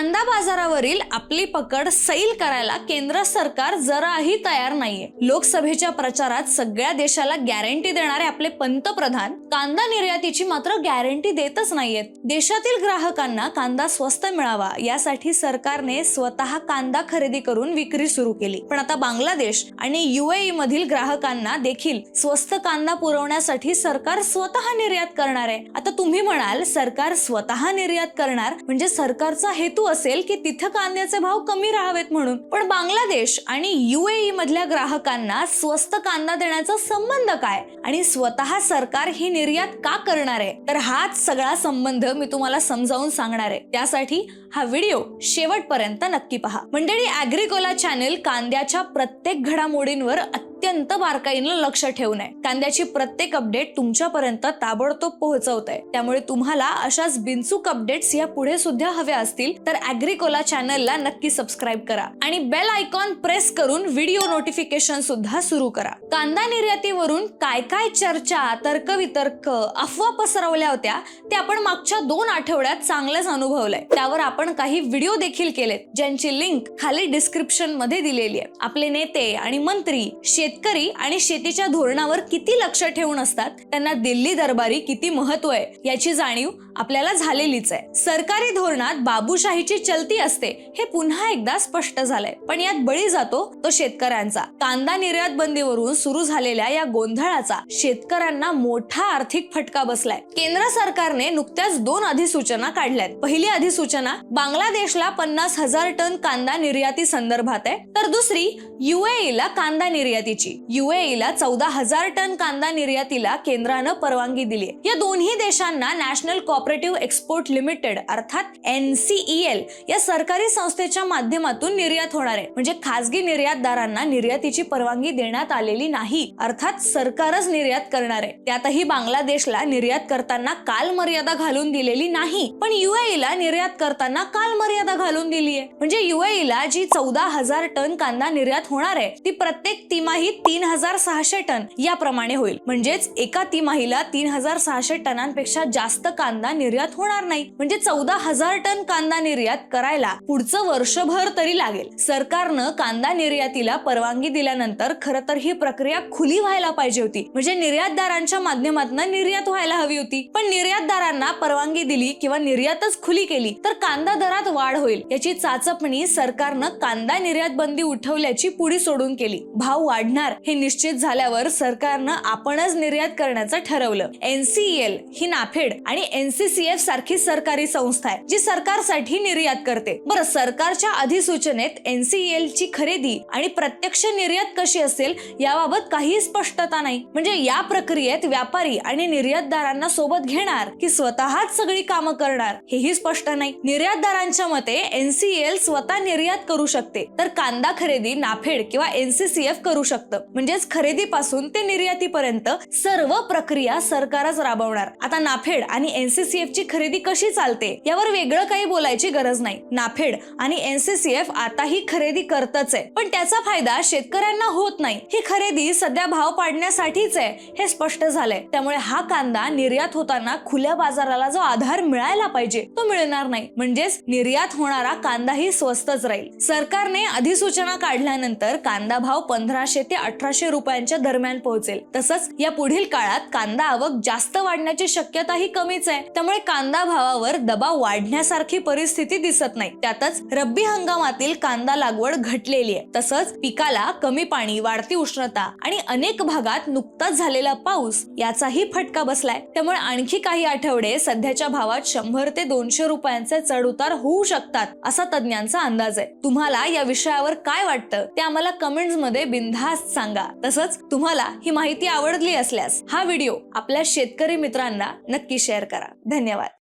कांदा बाजारावरील आपली पकड सैल करायला केंद्र सरकार जराही तयार नाहीये. लोकसभेच्या प्रचारात सगळ्या देशाला गॅरंटी देणारे आपले पंतप्रधान कांदा निर्यातीची मात्र गॅरंटी देतच नाहीयेत. देशातील ग्राहकांना कांदा स्वस्त मिळावा यासाठी सरकारने स्वतः कांदा खरेदी करून विक्री सुरू केली. पण आता बांगलादेश आणि युएई मधील ग्राहकांना देखील स्वस्त कांदा पुरवण्यासाठी सरकार स्वतः निर्यात करणार आहे. आता तुम्ही म्हणाल सरकार स्वतः निर्यात करणार? म्हणजे सरकारचा हेतू असेल की तिथं कांद्याचे भाव कमी राहावेत म्हणून. पण बांगलादेश आणि युएई मधल्या ग्राहकांना स्वस्त कांदा देण्याचा संबंध काय? आणि स्वतः सरकार ही निर्यात का करणार? आहे तर हाच सगळा संबंध मी तुम्हाला समजावून सांगणार आहे. त्यासाठी हा व्हिडिओ शेवटपर्यंत नक्की पहा. मंडळी अॅग्रिकोला चॅनेल कांद्याच्या प्रत्येक घडामोडींवर अत्यंत बारकाईनं लक्ष ठेवून आहे कांद्याची प्रत्येक अपडेट तुमच्यापर्यंत ताबडतोब पोहोचवत आहे त्यामुळे तुम्हाला अशाच बिनचूक अपडेट्स या पुढे सुद्धा हव्या असतील तर अॅग्रिकोला चॅनलला नक्की सबस्क्राईब करा. आणि बेल आयकॉन प्रेस करून व्हिडिओ नोटिफिकेशन सुद्धा सुरू करा. कांदा निर्यातीवरून काय काय चर्चा तर्कवितर्क अफवा पसरवल्या होत्या ते आपण मागच्या दोन आठवड्यात चांगलंच अनुभवलंय. त्यावर आपण काही व्हिडिओ देखील केलेत ज्यांची लिंक खाली डिस्क्रिप्शनमध्ये दिलेली आहे. आपले नेते आणि मंत्री शेतकरी आणि शेतीच्या धोरणावर किती लक्ष ठेवून असतात? त्यांना दिल्ली दरबारी किती महत्त्व आहे? याची जाणीव आपल्याला झालेलीच आहे. सरकारी धोरणात बाबूशाहीची चलती असते हे पुन्हा एकदा स्पष्ट झालंय. पण यात बळी जातो तो शेतकऱ्यांचा. कांदा निर्यात बंदीवरून सुरू झालेल्या या गोंधळाचा शेतकऱ्यांना मोठा आर्थिक फटका बसलाय. केंद्र सरकारने नुकत्याच दोन अधिसूचना काढल्यात. पहिली अधिसूचना बांगलादेशला पन्नास हजार टन कांदा निर्याती संदर्भात आहे तर दुसरी युएईला कांदा निर्यातीची. युएईला चौदा हजार टन कांदा निर्यातीला केंद्रानं परवानगी दिली या दोन्ही देशांना नॅशनल कॉपरेटिव्ह एक्सपोर्ट लिमिटेड अर्थात एनसीईएल या सरकारी संस्थेच्या माध्यमातून निर्यात होणार आहे. म्हणजे खासगी निर्यातदारांना निर्यातीची परवानगी देण्यात आलेली नाही. अर्थात सरकारच निर्यात करणार आहे. त्यातही बांगलादेशला निर्यात करताना काल मर्यादा घालून दिलेली नाही. पण युएईला निर्यात करताना काल मर्यादा घालून दिली आहे. म्हणजे युएईला जी चौदा हजार टन कांदा निर्यात होणार आहे ती प्रत्येक तिमाही तीन हजार सहाशे टन याप्रमाणे होईल. म्हणजेच एका तिमाहीला तीन हजार सहाशे टनांपेक्षा जास्त कांदा निर्यात होणार नाही. म्हणजे चौदा हजार टन कांदा निर्यात करायला पुढचं वर्षभर तरी लागेल. सरकारनं कांदा निर्यातीला परवानगी दिल्यानंतर खरं तर ही प्रक्रिया खुली व्हायला पाहिजे होती. म्हणजे निर्यातदारांच्या माध्यमातून निर्यात व्हायला हवी होती. पण निर्यातदारांना परवानगी दिली किंवा निर्यातच खुली केली तर कांदा दरात वाढ होईल. याची चाचपणी सरकारनं कांदा निर्यात बंदी उठवल्याची पुढी सोडून केली. भाव वाढणार हे निश्चित झाल्यावर सरकारनं आपणच निर्यात करण्याचं ठरवलं. एनसीएल ही नाफेड आणि एनसीसीएफ सारखी सरकारी संस्था आहे जी सरकारसाठी निर्यात करते. बरं सरकारच्या अधिसूचनेत एनसीएल ची खरेदी आणि प्रत्यक्ष निर्यात कशी असेल याबाबत काही स्पष्टता नाही. म्हणजे या प्रक्रियेत व्यापारी आणि निर्यातदारांना सोबत घेणार की स्वतःच सगळी कामं करणार हेही स्पष्ट नाही. निर्यातदारांच्या मते एनसीएल स्वतः निर्यात करू शकते तर कांदा खरेदी नाफेड किंवा एनसीसीएफ करू शकतं. म्हणजेच खरेदीपासून ते निर्यातीपर्यंत सर्व प्रक्रिया सरकारच राबवणार. आता नाफेड आणि एनसीसीएफ ची खरेदी कशी चालते यावर वेगळं काही बोलायची गरज नाही. नाफेड आणि एनसीसीएफ आता ही खरेदी करतच आहे. पण त्याचा फायदा शेतकऱ्यांना होत नाही. ही खरेदी सध्या भाव पाडण्यासाठीच आहे हे स्पष्ट झालंय. त्यामुळे हा कांदा निर्यात होताना खुल्या बाजाराला जो आधार मिळायला पाहिजे तो मिळणार नाही. म्हणजेच निर्यात होणारा कांदाही स्वस्तच राहील. सरकारने अधिसूचना काढल्यानंतर कांदा भाव पंधराशे ते अठराशे रुपयांच्या दरम्यान पोहोचेल. तसंच या पुढील काळात कांदा आवक जास्त वाढण्याची शक्यताही कमीच आहे. त्यामुळे कांदा भावावर दबाव वाढण्यासारखी परिस्थिती दिसत नाही. त्यातच रब्बी हंगामातील कांदा लागवड घटलेली आहे. तसंच पिकाला कमी पाणी वाढती उष्णता आणि अनेक भागात नुकताच झालेला पाऊस याचाही फटका बसलाय. त्यामुळे आणखी काही आठवडे सध्याच्या भावात शंभर ते दोनशे रुपयांचे चढउतार होऊ शकतात असा तज्ञांचा अंदाज आहे. तुम्हाला या विषयावर काय वाटतं ते आम्हाला कमेंट्समध्ये बिनधास्त सांगा. तसंच तुम्हाला ही माहिती आवडली असल्यास हा व्हिडिओ आपल्या शेतकरी मित्रांना नक्की शेअर करा. धन्यवाद.